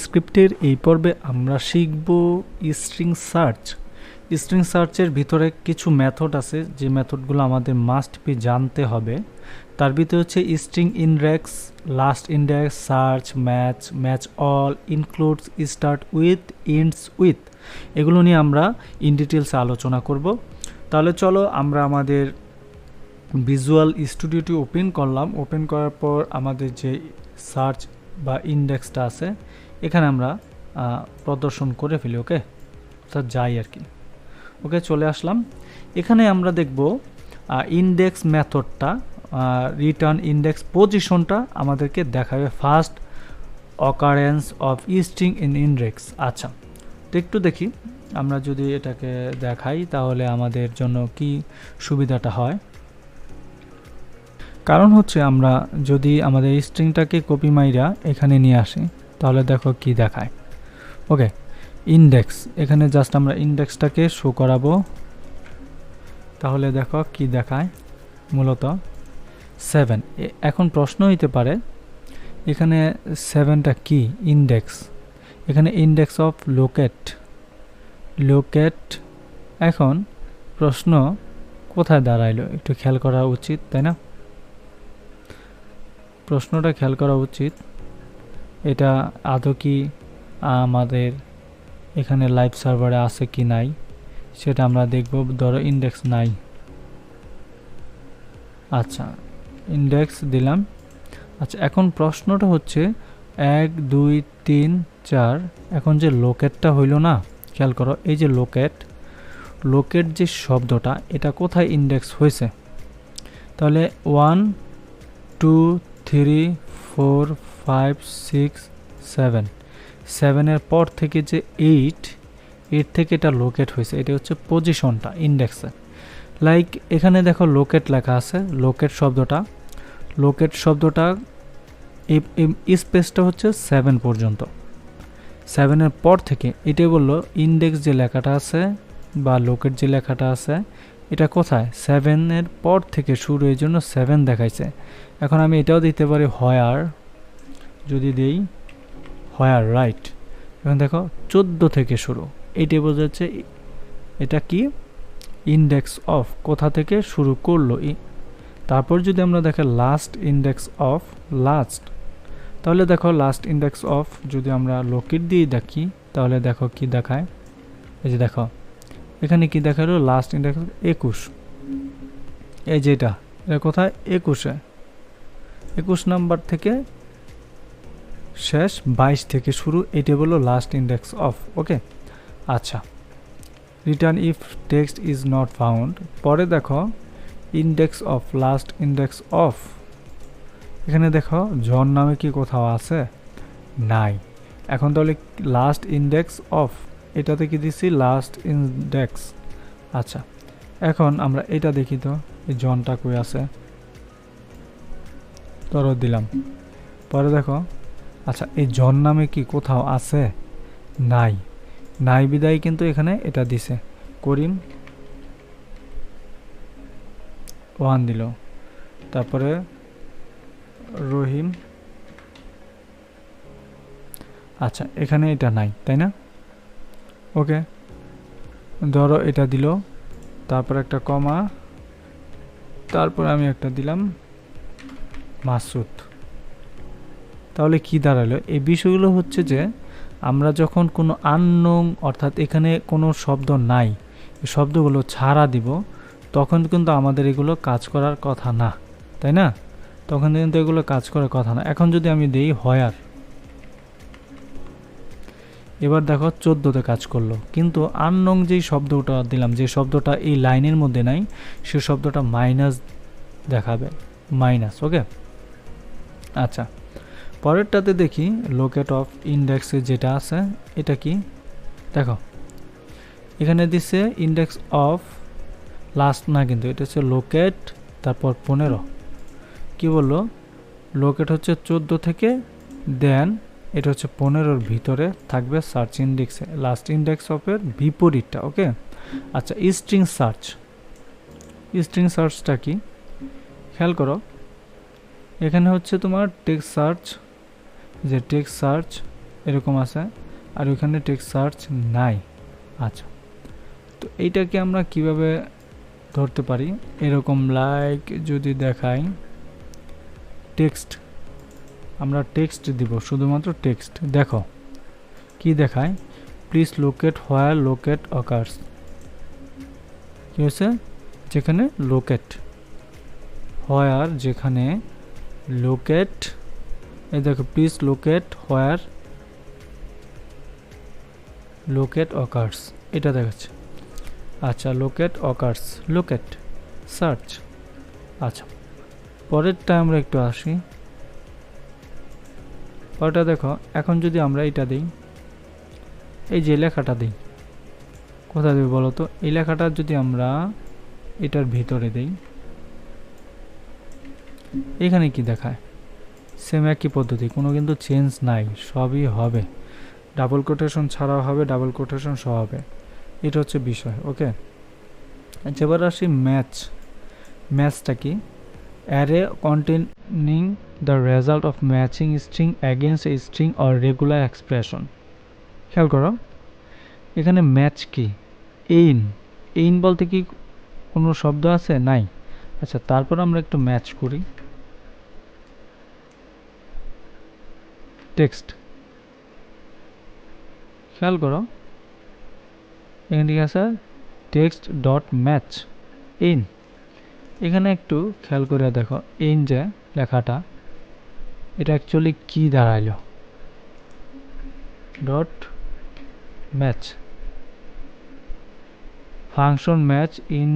স্ক্রিপ্টের এই পর্বে আমরা শিখব স্ট্রিং সার্চ স্ট্রিং সার্চের ভিতরে কিছু মেথড আছে, যে মেথডগুলো আমাদের মাস্ট বি জানতে হবে। তার ভিতরে হচ্ছে string index last index search match match all includes start with ends with এগুলো নিয়ে আমরা ইন ডিটেলসে আলোচনা করব। তাহলে চলো আমরা আমাদের ভিজুয়াল স্টুডিওটি ওপেন করলাম। ওপেন করার পর আমাদের যে সার্চ বা ইন্ডেক্সটা আছে এখানে আমরা প্রদর্শন করে ফেলি, ওকে? অর্থাৎ যাই আর কি। ওকে, চলে আসলাম। এখানে আমরা দেখব ইন্ডেক্স মেথডটা রিটার্ন ইন্ডেক্স পজিশনটা আমাদেরকে দেখাবে। First occurrence of string in index আচ্ছা তো একটু দেখি, আমরা যদি এটাকে দেখাই তাহলে আমাদের জন্য কি সুবিধাটা হয়। কারণ হচ্ছে আমরা যদি আমাদের স্ট্রিংটাকে কপি মাইরা এখানে নিয়ে আসি তাহলে দেখো কি দেখায়। ওকে ইন্ডেক্স এখানে জাস্ট আমরা ইন্ডেক্সটাকে শো করাবো। তাহলে দেখো কি দেখায়, মূলত সেভেন এখন প্রশ্ন হইতে পারে, এখানে সেভেনটা কি? ইন্ডেক্স এখানে ইন্ডেক্স অফ লোকেট লোকেট এখন প্রশ্ন কোথায় দাঁড়াইলো? একটু খেয়াল করা উচিত, তাই না? প্রশ্নটা খেয়াল করা উচিত। এটা আদৌ কি আমাদের এখানে লাইভ সার্ভারে আছে কি নাই, সেটা আমরা দেখব। ধরো ইন্ডেক্স নাই। আচ্ছা ইন্ডেক্স দিলাম। আচ্ছা এখন প্রশ্নটা হচ্ছে এক, দুই, তিন, চার, এখন যে লোকেটটা হইল না, খেয়াল করো, এই যে লোকেট লোকেট যে শব্দটা, এটা কোথায় ইন্ডেক্স হয়েছে? তাহলে one two three four five six seven সেভেনের পর থেকে যে এইট এইট থেকে এটা লোকেট হয়েছে, এটা হচ্ছে পজিশনটা ইন্ডেক্সে লাইক এখানে দেখো লোকেট লেখা আছে লোকেট শব্দটা। লোকেট শব্দটা, এই স্পেসটা হচ্ছে সেভেন পর্যন্ত। সেভেনের পর থেকে এটাই বলল ইন্ডেক্স যে লেখাটা আছে বা লোকেট যে লেখাটা আছে, এটা কোথায়? সেভেনের পর থেকে শুরু, এই জন্য সেভেন দেখাইছে। এখন আমি এটাও দিতে পারি হয়ার যদি দেই হয়ার রাইট এখন দেখো, চোদ্দ থেকে শুরু। এইটাই বোঝাচ্ছে এটা কি? ইন্ডেক্স অফ কোথা থেকে শুরু করল? তারপর যদি আমরা দেখে লাস্ট ইন্ডেক্স অফ লাস্ট তাহলে দেখো লাস্ট ইন্ডেক্স অফ যদি আমরা লোকের দিয়ে দেখি, তাহলে দেখো কি দেখায়? এই যে দেখো, এখানে কি দেখাল লাস্ট ইন্ডেক্স একুশ। এই যেটা এটা কোথায়? একুশে। একুশ নাম্বার থেকে শেষ, বাইশ থেকে শুরু এটা বলল লাস্ট ইন্ডেক্স অফ ওকে আচ্ছা return if text is not found পরে দেখো index of last index of এখানে দেখো জন নামে কি কোথাও আছে? নাই। এখন তাহলে লাস্ট ইন্ডেক্স অফ এটাতে কি দিছি? লাস্ট ইন্ডেক্স আচ্ছা এখন আমরা এটা দেখি তো, এই জনটা কই আছে? ধরো দিলাম। পরে দেখো আচ্ছা এই জন নামে কি কোথাও আছে? নাই। নাই বিদায় কিন্তু এখানে এটা দিছে। করিম ওয়ান দিল। তারপরে রহিম। আচ্ছা এখানে এটা নাই, তাই না? ওকে। ধরো এটা দিল। তারপর একটা কমা। তারপর আমি একটা দিলাম মাসুদ। তাহলে কি দাঁড়াল? এই বিষয়গুলো হচ্ছে যে, আমরা যখন কোনো আননোং অর্থাৎ এখানে কোনো শব্দ নাই শব্দগুলো ছাড়া দিব, তখন কিন্তু আমাদের এগুলো কাজ করার কথা না, তাই না? তখন কিন্তু এগুলো কাজ করার কথা না। এখন যদি আমি দেই হয়ার এবার দেখো চোদ্দোতে কাজ করল। কিন্তু আননং যেই শব্দটা দিলাম, যে শব্দটা এই লাইনের মধ্যে নাই, সে শব্দটা মাইনাস দেখাবে। মাইনাস ওকে আচ্ছা। পরেরটাতে দেখি লোকেট অফ ইন্ডেক্সে যেটা আছে, এটা কি? দেখো, এখানে দিচ্ছে ইন্ডেক্স অফ লাস্ট না কিন্তু, এটা হচ্ছে লোকেট তারপর পনেরো। কি বলল? লোকেট হচ্ছে চোদ্দ থেকে দেন এটা হচ্ছে পনেরোর ভিতরে থাকবে সার্চ ইন্ডেক্সে লাস্ট ইন্ডেক্স অফের বিপরীতটা ওকে আচ্ছা স্ট্রিং সার্চ স্ট্রিং সার্চটা কি? খেয়াল করো, এখানে হচ্ছে তোমার টেক্সট সার্চ যে টেক্সট সার্চ এরকম আছে, আর ওইখানে টেক্সট সার্চ নাই। আচ্ছা তো এইটাকে আমরা কীভাবে ধরতে পারি? এরকম লাইক যদি দেখাই টেক্সট আমরা টেক্সট দিব, শুধুমাত্র টেক্সট দেখো, কি দেখায়? Please locate where locate occurs কি হয়েছে? যেখানে লোকেট হোয়ার যেখানে লোকেট এই দেখো please locate where locate occurs এটা দেখাচ্ছে। আচ্ছা লোকেট অকার্স লোকেট সার্চ আচ্ছা পরেরটা আমরা একটু আসি। পরেরটা দেখো, এখন যদি আমরা এটা দিই, এই যে লেখাটা দিই কোথায় দেবে বলো তো? এই লেখাটা যদি আমরা এটার ভিতরে দিই, এখানে কি দেখায়? সেম একই পদ্ধতি, কোনো কিন্তু চেঞ্জ নাই, সবই হবে। ডাবল কোটেশন ছাড়াও হবে ডাবল কোটেশন সহ হবে। এটা হচ্ছে বিষয় ওকে এবার আসি ম্যাচ ম্যাচটা কি? Array containing the result of matching string against string or regular expression খেয়াল করো, এখানে ম্যাচ কি? এইন এইন বলতে কি কোনো শব্দ আছে? নাই। আচ্ছা তারপর আমরা একটু ম্যাচ করি। টেক্সট। খেয়াল করো, এখানে ঠিক আছে টেক্সট ডট ম্যাচ ইন। এখানে একটু খেয়াল করে দেখো, ইন যে লেখাটা, এটা অ্যাকচুয়ালি কি দাঁড়াইল? Dot match. Function match in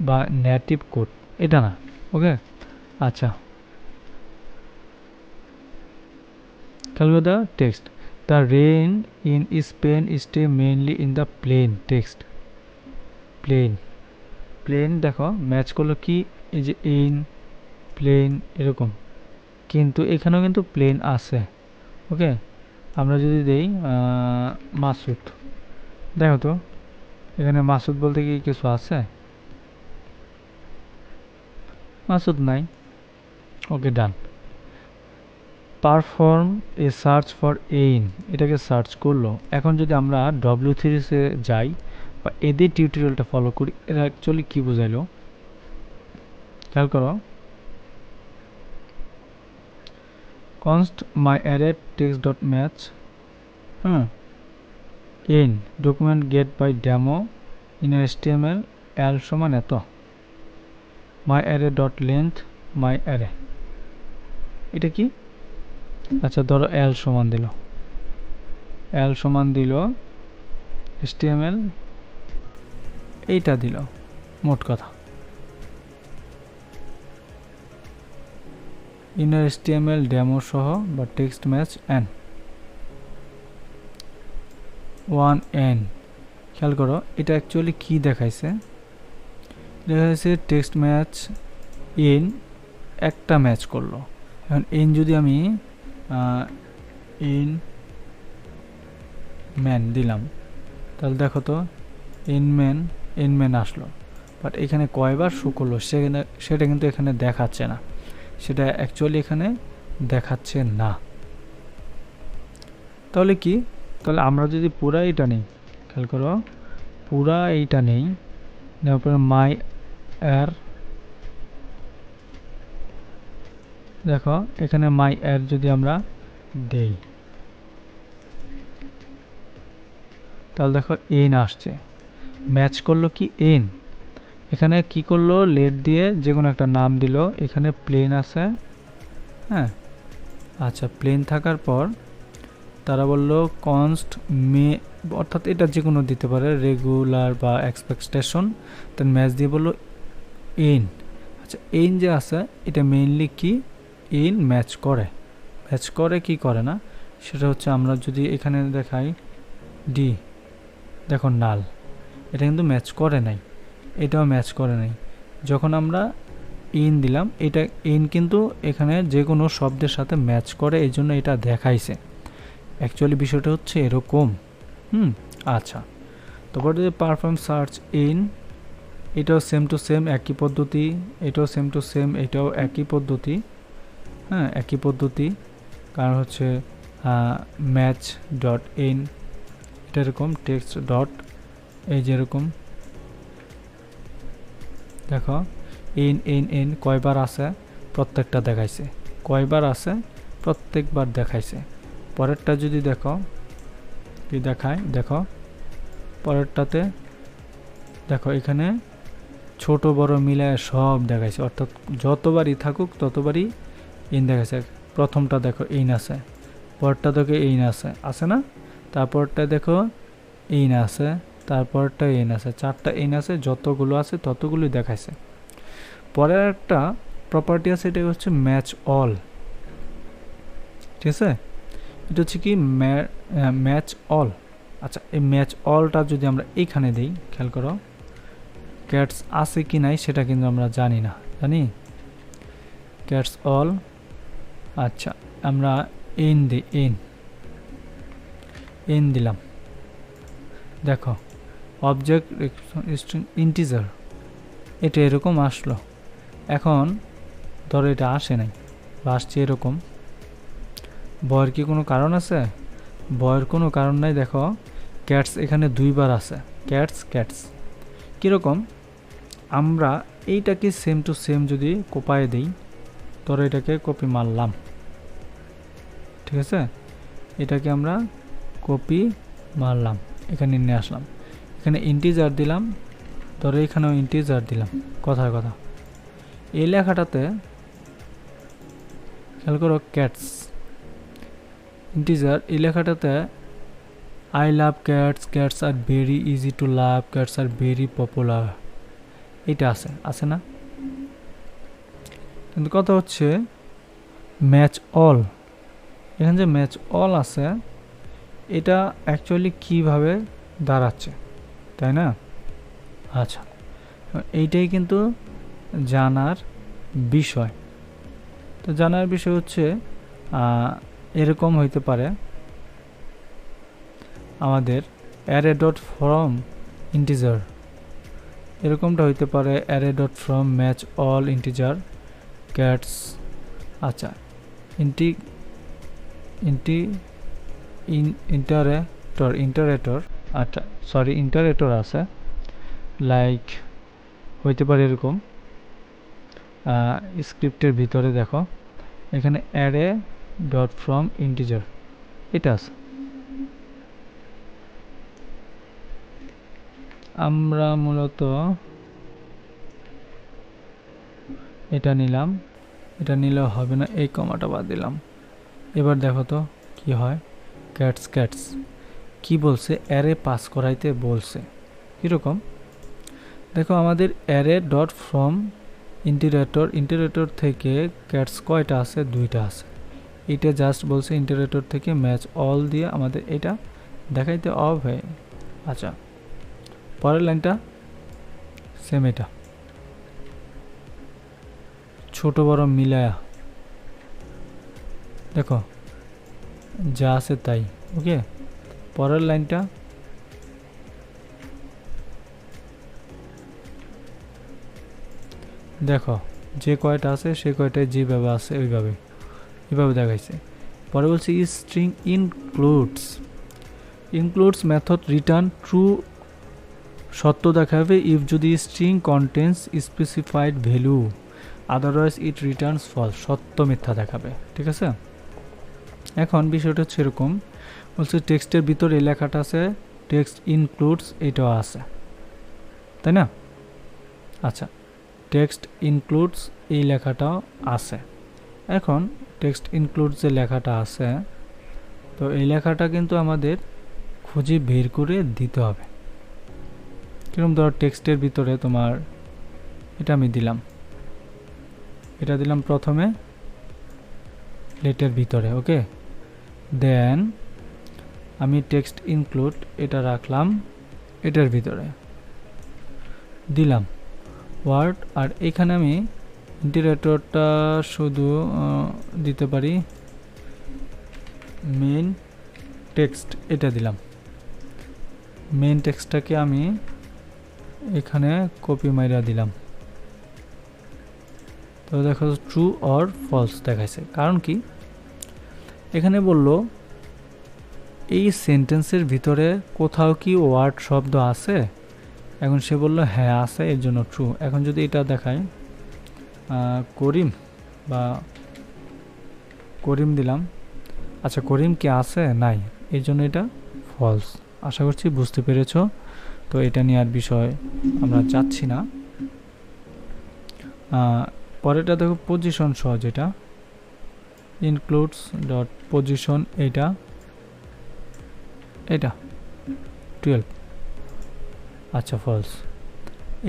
বা নেটিভ কোড, এটা না, ওকে? আচ্ছা। দাও text the rain in Spain stay mainly in the plain text plain plain দেখো ম্যাচ করল কি? এই যে ইন প্লেন এরকম। কিন্তু এখানেও কিন্তু প্লেন আছে। ওকে আমরা যদি দেই মাসুদ। দেখো তো, এখানে মাসুদ বলতে কি কিছু আছে? মাসুদ নাই। Okay done perform a search for এইন এটাকে সার্চ করল। এখন যদি আমরা ডব্লিউ থ্রিসে যাই বা এদের টিউটোরিয়ালটা ফলো করি, এরা অ্যাকচুয়ালি কী বোঝাইলো? খেয়াল করো। const my array text dot match হ্যাঁ in document get by demo in html, l সমান এত। my array dot length, my array এটা কি? আচ্ছা ধরো এল সমান দিল। এল সমান দিল html এইটা দিল, মোট কথা। ইনার এসটিএমএল ডেমো সহ বা text match N one N খেয়াল করো, এটা অ্যাকচুয়ালি কি দেখাইছে? দেখাইছে টেক্সট ম্যাচ ইন একটা ম্যাচ করল। এখন ইন যদি আমি ইন ম্যান দিলাম। তাহলে দেখো তো ইন ম্যান ইন ম্যান আসলো। বাট এখানে কয়বার শো করল সেখানে, সেটা কিন্তু এখানে দেখাচ্ছে না। সেটা অ্যাকচুয়ালি এখানে দেখাচ্ছে না। তাহলে কি? তাহলে আমরা যদি পুরা এইটা নেই, খেয়াল করো, পুরা এইটা নেই, নেওয়ার পরে মাই এর দেখো, এখানে মাই এর যদি আমরা দেই, তাহলে দেখো এন আসছে। ম্যাচ করল কি এন এখানে কি করল? লেট দিয়ে যে কোনো একটা নাম দিল। এখানে প্লেন আছে। হ্যাঁ? আচ্ছা প্লেন থাকার পর তারা বলল কনস্ট মে, অর্থাৎ এটা যে কোনো দিতে পারে রেগুলার বা এক্সপেকটেশন তার ম্যাচ দিয়ে বলল এন আচ্ছা এন যে আছে, এটা মেইনলি কি? এন ম্যাচ করে। ম্যাচ করে কি করে না? সেটা হচ্ছে আমরা যদি এখানে দেখাই ডি। দেখো নাল। এটা কিন্তু ম্যাচ করে নাই। এটাও ম্যাচ করে নাই। যখন আমরা ইন দিলাম, এটা ইন কিন্তু এখানে যে কোনো শব্দের সাথে ম্যাচ করে, এই জন্য এটা দেখাইছে। অ্যাকচুয়ালি বিষয়টা হচ্ছে এরকম। হুম আচ্ছা। তারপর যদি পারফর্ম সার্চ ইন এটাও সেম টু সেম একই পদ্ধতি, এটাও সেম টু সেম এটাও একই পদ্ধতি। হ্যাঁ একই পদ্ধতি। কারণ হচ্ছে ম্যাচ ডট ইন এটা এরকম টেক্সট ডট এই যেরকম দেখো ইন ইন ইন কয়বার আছে? প্রত্যেকটা দেখাইছে। কয়বার আছে? প্রত্যেকবার দেখাইছে। পরেরটা যদি দেখো কি দেখায় দেখো, পরেরটাতে দেখো, এখানে ছোট, বড়, মিলায় সব দেখাইছে। অর্থাৎ যতবারই থাকুক, ততবারই ইন দেখাইছে প্রথমটা দেখো ইন আছে, পরটা দেখো ইন আছে আছে না? তারপরটা দেখো ইন আছে, তারপরটা ইন আছে, চারটা ইন আছে, যতগুলো আছে ততগুলোই দেখাইছে। পরের একটা প্রপার্টি আছে, এটা হচ্ছে ম্যাচ অল ঠিক আছে? এটা হচ্ছে কি ম্যাচ অল আচ্ছা এই ম্যাচ অলটা যদি আমরা এইখানে দিই, খেয়াল করো ক্যাটস আছে কি নাই সেটা কিন্তু আমরা জানি না, জানি? ক্যাটস অল আচ্ছা আমরা এন দিই এন। এন দিলাম। দেখো অবজেক্ট স্ট্রিং ইন্টিজার এটা এরকম আসলো। এখন ধরো এটা আসে নাই, বা আসছে এরকম। বয়ের কি কোনো কারণ আছে? বয়ের কোনো কারণ নাই, দেখো। ক্যাটস এখানে দুইবার আছে। ক্যাটস ক্যাটস কীরকম? আমরা এইটাকে সেম টু সেম যদি কোপায় দিই, ধরো এটাকে কপি মারলাম। ঠিক আছে? এটাকে আমরা কপি মারলাম, এখানে নিয়ে আসলাম। এখানে ইন্টিজার দিলাম, ধরো এখানেও ইন্টিজার দিলাম, কথার কথা। এই লেখাটাতে খেয়াল করো ক্যাটস ইন্টিজার এই লেখাটাতে I love cats cats are very easy to love cats are very popular এটা আছে আছে না? কিন্তু কথা হচ্ছে ম্যাচ অল এখানে যে ম্যাচ অল আছে এটা অ্যাকচুয়ালি কীভাবে দাঁড়াচ্ছে তাই না? আচ্ছা। এইটাই কিন্তু জানার বিষয়। তো জানার বিষয় হচ্ছে এরকম হইতে পারে আমাদের অ্যারে ডট ফ্রম ইন্টিজার এরকমটা হইতে পারে array dot from match all integer cats আচ্ছা ইন্টি ইন্টি ইন ইন্টারেটর ইন্টারেটর আচ্ছা সরি ইন্টারেটর আছে। লাইক হইতে পারে এরকম। স্ক্রিপ্টের ভিতরে দেখো। এখানে অ্যারে ডট ফ্রম ইন্টিজার এটা আছে। আমরা মূলত এটা নিলাম। এটা নিলেও হবে না, এই কমাটা বাদ দিলাম। এবার দেখো তো কি হয়। Cats cats. কি বলছে? অ্যারে পাস করাইতে বলছে। কীরকম? দেখো আমাদের array dot from iterator iterator থেকে ক্যাটস কয়টা আছে? দুইটা আছে। এটা জাস্ট বলছে ইন্টিরেটর থেকে ম্যাচ অল দিয়ে আমাদের এটা দেখাইতে অফ হয়ে আচ্ছা পরের লাইনটা সেম এটা। ছোট বড় মিলায়া। দেখো, যা আছে তাই, ওকে? পরের লাইনটা। দেখো, যে কয়টা আছে, সে কয়টায় যেভাবে আছে, ওইভাবে, এভাবে দেখাইছে। পরে বলছে string includes includes method return true সত্য দেখাবে ইফ যদি string contains specified value otherwise it returns false সত্য মিথ্যা দেখাবে। ঠিক আছে? এখন বিষয়টা হচ্ছে এরকম। বলছে টেক্সটের ভিতরে লেখাটা আছে, টেক্সট ইনক্লুডস এটাও আছে। তাই না? আচ্ছা টেক্সট ইনক্লুডস এই লেখাটাও আছে। এখন টেক্সট ইনক্লুডস যে লেখাটা আছে, তো এই লেখাটা কিন্তু আমাদের খুঁজে বের করে দিতে হবে। কীরকম ধরো টেক্সটের ভিতরে তোমার, এটা আমি দিলাম। এটা দিলাম প্রথমে। লেটের ভিতরে ওকে দেন আমি টেক্সট ইনক্লুড এটা রাখলাম, এটার ভিতরে। দিলাম। ওয়ার্ড আর এখানে আমি ইন্টিরেটরটা শুধু দিতে পারি। মেন টেক্সট এটা দিলাম। মেন টেক্সটটাকে আমি এখানে কপি মাইরা দিলাম। তো দেখো ট্রু অর ফলস দেখাইছে। কারণ কি? এখানে বলল এই সেন্টেন্সের ভিতরে কোথাও কি ওয়ার্ড শব্দ আছে? এখন সে বলল হ্যাঁ আছে এর জন্য ট্রু এখন যদি এটা আহ, করিম বা করিম দিলাম। আচ্ছা করিম কি আছে? নাই। এই জন্য এটা ফলস আশা করছি বুঝতে পেরেছ। তো এটা নিয়ে আর বিষয় আমরা যাচ্ছি না। পরেরটা দেখো পজিশন সহ যেটা ইনক্লুডস ডট পজিশন এটা। এটা। টুয়েলভ আচ্ছা ফলস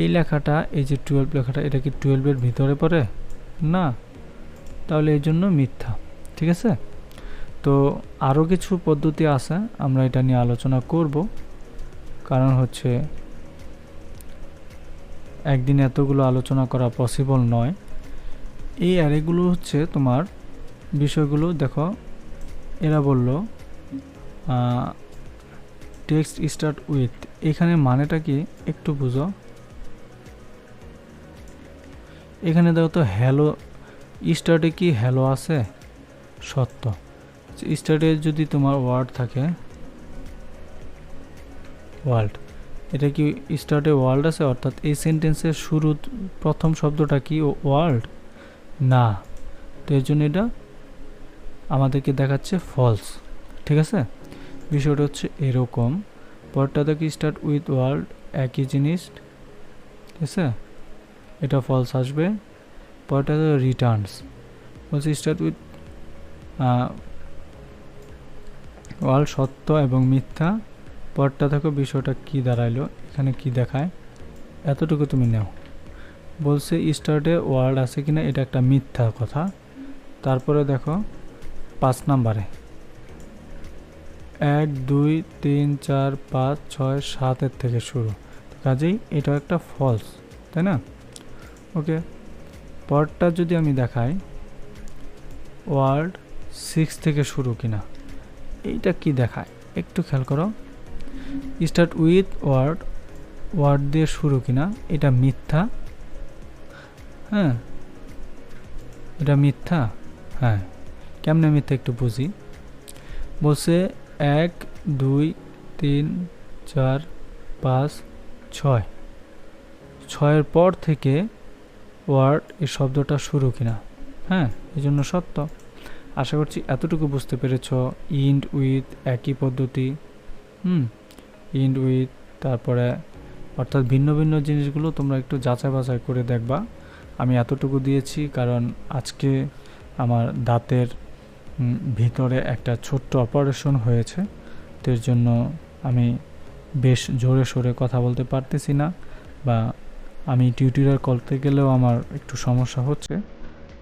এই লেখাটা, এই যে টুয়েলভ লেখাটা, এটা কি টুয়েলভের ভিতরে পড়ে? না। তাহলে এই জন্য মিথ্যা। ঠিক আছে? তো আরও কিছু পদ্ধতি আছে, আমরা এটা নিয়ে আলোচনা করব। কারণ হচ্ছে, একদিন এতগুলো আলোচনা করা পসিবল নয়। এই অ্যারেগুলো হচ্ছে তোমার বিষয়গুলো, দেখো, এরা বলল টেক্সট স্টার্ট উইথ এখানে মানেটা কি একটু বুঝো। এখানে দেখো তো হ্যালো স্টার্টে কি হ্যালো আছে? সত্য। স্টার্টে যদি তোমার ওয়ার্ড থাকে ওয়ার্ল্ড এটা কি স্টার্টে ওয়ার্ল্ড আছে? অর্থাৎ এই সেন্টেন্সের শুরু প্রথম শব্দটা কি? ওয়ার্ল্ড না। তো এর জন্য এটা আমাদেরকে দেখাচ্ছে ফলস ঠিক আছে? বিষয়টা হচ্ছে এরকম। পরটা দেখি স্টার্ট উইথ ওয়ার্ল্ড একই জিনিস। ঠিক আছে? এটা ফলস আসবে। পরটা রিটার্নস বলছে স্টার্ট উইথ ওয়ার্ল্ড সত্য এবং মিথ্যা। পরটা দেখো, বিষয়টা কি দাঁড়াইলো, এখানে কি দেখায়। এতটুকু তুমি নাও। বলছে স্টার্টে ওয়ার্ড আছে কিনা, এটা একটা মিথ্যা কথা। তারপরে দেখো, পাঁচ নাম্বারে। এক, দুই, তিন, চার, পাঁচ, ছয়, সাতের থেকে শুরু। কাজেই এটা একটা ফলস তাই না? ওকে, পরটা যদি আমি দেখাই, ওয়ার্ড সিক্স থেকে শুরু কিনা, এইটা কি দেখায়? একটু খেয়াল করো। স্টার্ট উইথ ওয়ার্ড ওয়ার্ড দিয়ে শুরু কিনা, এটা মিথ্যা। হ্যাঁ। এটা মিথ্যা? হ্যাঁ। কেমনে মিথ্যা একটু বুঝি। বলছে এক, দুই, তিন, চার, পাঁচ, ছয়। ছয়ের পর থেকে ওয়ার্ড এই শব্দটা শুরু কিনা। হ্যাঁ এই জন্য সত্য। আশা করছি এতটুকু বুঝতে পেরেছ। ইন্ড উইথ একই পদ্ধতি। হুম, ইন্ড উইথ তারপরে অর্থাৎ ভিন্ন ভিন্ন জিনিসগুলো তোমরা একটু যাচাই বাছাই করে দেখবা। আমি এতটুকু দিয়েছি কারণ আজকে আমার দাঁতের ভিতরে একটা ছোট্ট অপারেশন হয়েছে। এর জন্য আমি বেশ জোরে সোরে কথা বলতে পারতেছি না বা আমি টিউটোরিয়াল করতে গেলেও আমার একটু সমস্যা হচ্ছে।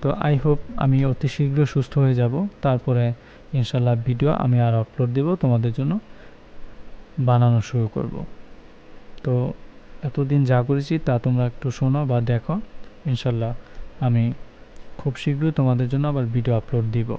তো আই হোপ আমি অতি শীঘ্র সুস্থ হয়ে যাব। তারপরে ইনশাল্লাহ ভিডিও আমি আর আপলোড দেব তোমাদের জন্য বানানো শুরু করব। তো এতদিন যা করেছি তা তোমরা একটু শোনো বা দেখো। ইনশাল্লাহ আমি খুব শীঘ্রই তোমাদের জন্য আবার ভিডিও আপলোড দিব।